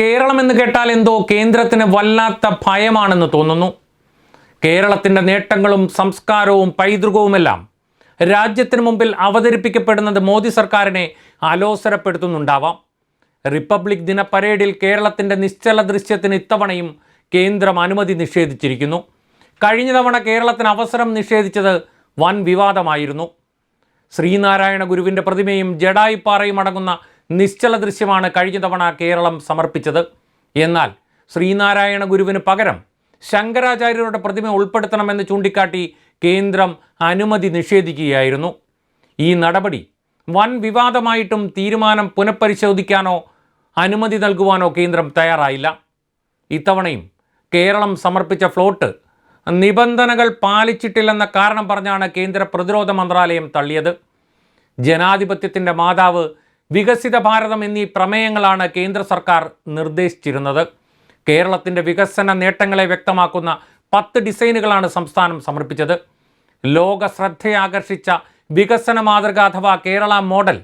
കേരളം എന്ന് കേട്ടാൽ എന്തോ കേന്ദ്രത്തിന് വല്ലാത്ത ഭയമാണെന്ന് തോന്നുന്നു. കേരളത്തിന്റെ നേട്ടങ്ങളും സംസ്കാരവും പൈതൃകവുമെല്ലാം രാജ്യത്തിന് മുമ്പിൽ അവതരിപ്പിക്കപ്പെടുന്നത് മോദി സർക്കാരിനെ അലോസരപ്പെടുത്തുന്നുണ്ടാവാം. റിപ്പബ്ലിക് ദിന പരേഡിൽ കേരളത്തിന്റെ നിശ്ചല ദൃശ്യത്തിന് ഇത്തവണയും കേന്ദ്രം അനുമതി നിഷേധിച്ചിരിക്കുന്നു. കഴിഞ്ഞ തവണ കേരളത്തിന് അവസരം നിഷേധിച്ചത് വൻ വിവാദമായിരുന്നു. ശ്രീനാരായണ ഗുരുവിന്റെ പ്രതിമയും ജഡായിപ്പാറയും അടങ്ങുന്ന നിശ്ചല ദൃശ്യമാണ് കഴിഞ്ഞ തവണ കേരളം സമർപ്പിച്ചത്. എന്നാൽ ശ്രീനാരായണ ഗുരുവിന് പകരം ശങ്കരാചാര്യരുടെ പ്രതിമ ഉൾപ്പെടുത്തണമെന്ന് ചൂണ്ടിക്കാട്ടി കേന്ദ്രം അനുമതി നിഷേധിക്കുകയായിരുന്നു. ഈ നടപടി വൻ വിവാദമായിട്ടും തീരുമാനം പുനഃപരിശോധിക്കാനോ അനുമതി നൽകുവാനോ കേന്ദ്രം തയ്യാറായില്ല. ഇത്തവണയും കേരളം സമർപ്പിച്ച ഫ്ലോട്ട് നിബന്ധനകൾ പാലിച്ചിട്ടില്ലെന്ന കാരണം പറഞ്ഞാണ് കേന്ദ്ര പ്രതിരോധ മന്ത്രാലയം തള്ളിയത്. ജനാധിപത്യത്തിന്റെ മാതാവ് വികസിത ഭാരതം എന്നീ പ്രമേയങ്ങളാണ് കേന്ദ്ര സർക്കാർ നിർദ്ദേശിച്ചിരുന്നത്. കേരളത്തിന്റെ വികസന നേട്ടങ്ങളെ വ്യക്തമാക്കുന്ന പത്ത് ഡിസൈനുകളാണ് സംസ്ഥാനം സമർപ്പിച്ചത്. ലോക ശ്രദ്ധയാകർഷിച്ച വികസന മാതൃക അഥവാ കേരള മോഡൽ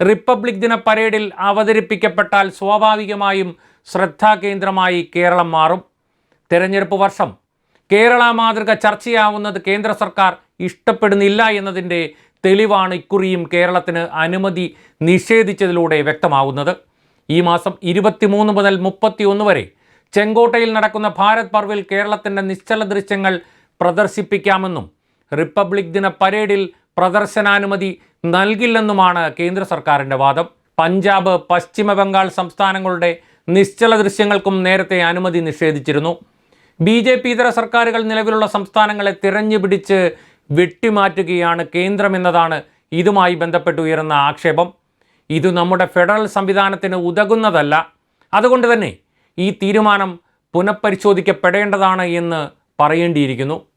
റിപ്പബ്ലിക് ദിന പരേഡിൽ അവതരിപ്പിക്കപ്പെട്ടാൽ സ്വാഭാവികമായും ശ്രദ്ധാകേന്ദ്രമായി കേരളം മാറും. തെരഞ്ഞെടുപ്പ് വർഷം കേരള മാതൃക ചർച്ചയാവുന്നത് കേന്ദ്ര സർക്കാർ ഇഷ്ടപ്പെടുന്നില്ല എന്നതിന്റെ തെളിവാണ് ഇക്കുറിയും കേരളത്തിന് അനുമതി നിഷേധിച്ചതിലൂടെ വ്യക്തമാവുന്നത്. ഈ മാസം ഇരുപത്തിമൂന്ന് മുതൽ മുപ്പത്തിയൊന്ന് വരെ ചെങ്കോട്ടയിൽ നടക്കുന്ന ഭാരത് പർവിൽ കേരളത്തിന്റെ നിശ്ചല ദൃശ്യങ്ങൾ പ്രദർശിപ്പിക്കാമെന്നും റിപ്പബ്ലിക് ദിന പരേഡിൽ പ്രദർശനാനുമതി നൽകില്ലെന്നുമാണ് കേന്ദ്ര സർക്കാരിന്റെ വാദം. പഞ്ചാബ് പശ്ചിമ ബംഗാൾ സംസ്ഥാനങ്ങളുടെ നിശ്ചല ദൃശ്യങ്ങൾക്കും നേരത്തെ അനുമതി നിഷേധിച്ചിരുന്നു. ബി ജെ പി ഇതര സർക്കാരുകൾ നിലവിലുള്ള സംസ്ഥാനങ്ങളെ തിരഞ്ഞുപിടിച്ച് വെട്ടിമാറ്റുകയാണ് കേന്ദ്രമെന്നതാണ് ഇതുമായി ബന്ധപ്പെട്ട് ഉയരുന്ന ആക്ഷേപം. ഇത് നമ്മുടെ ഫെഡറൽ സംവിധാനത്തിന് ഉതകുന്നതല്ല. അതുകൊണ്ട് തന്നെ ഈ തീരുമാനം പുനഃപരിശോധിക്കപ്പെടേണ്ടതാണ് എന്ന് പറയേണ്ടിയിരിക്കുന്നു.